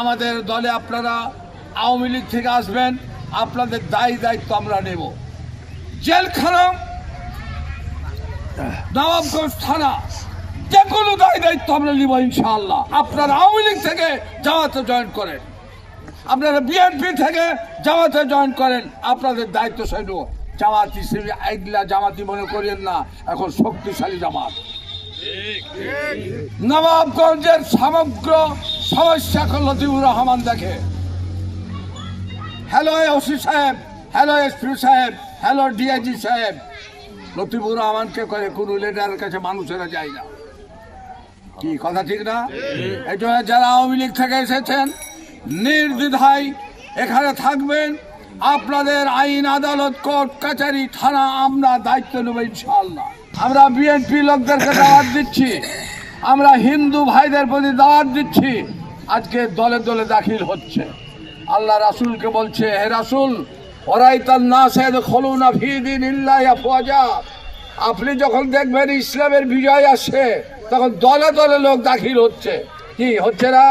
আমাদের দলে আপনারা আওয়ামী লীগ থেকে আসবেন আপনাদের দায়ী দায়িত্ব আমরা নেব। জেলখানা নবাবগঞ্জ থানা যে কোনো দায়ী দায়িত্ব আমরা নিব ইনশাআল্লাহ। আপনারা আওয়ামী লীগ থেকে জামাতে জয়েন করেন। আপনারা বিএনপি থেকে জামাতে জয়েন করেন আপনাদের দায়িত্ব সৈন্য জামাত হিসেবে আইগলা জামাতি মনে করেন না এখন শক্তিশালী জামাত। নবাবগঞ্জের সমগ্র সমস্যা এখন লতিফুর রহমান দেখে। হ্যালো ওসি সাহেব। হ্যালো এসপি সাহেব। হ্যালো ডিআইজি সাহেব। লতিফুর রহমানকে করে কোনো লিডারের কাছে মানুষেরা যায় না। কি কথা ঠিক না? এই জন্য যারা আওয়ামী লীগ থেকে এসেছেন নির্দ্বিধায় এখানে থাকবেন। আপনাদের আইন আদালত কোর্ট কাছারি থানা আমরা দায়িত্ব নেব ইনশাআল্লাহ। আমরা বিএনপি লোকদেরকে দাওয়াত দিচ্ছি। আমরা হিন্দু ভাইদের প্রতি দাওয়াত দিচ্ছি। আজকে দলে দলে দাখিল হচ্ছে। আল্লাহ রাসুলকে বলছে, হে রাসুল ওরাই তার না সেদ খলুনা ফিদিন ইল্লাহ আফওয়াজা। আপনি যখন দেখবেন ইসলামের বিজয় আসছে, তখন দলে দলে লোক দাখিল হচ্ছে। কি, হচ্ছে না?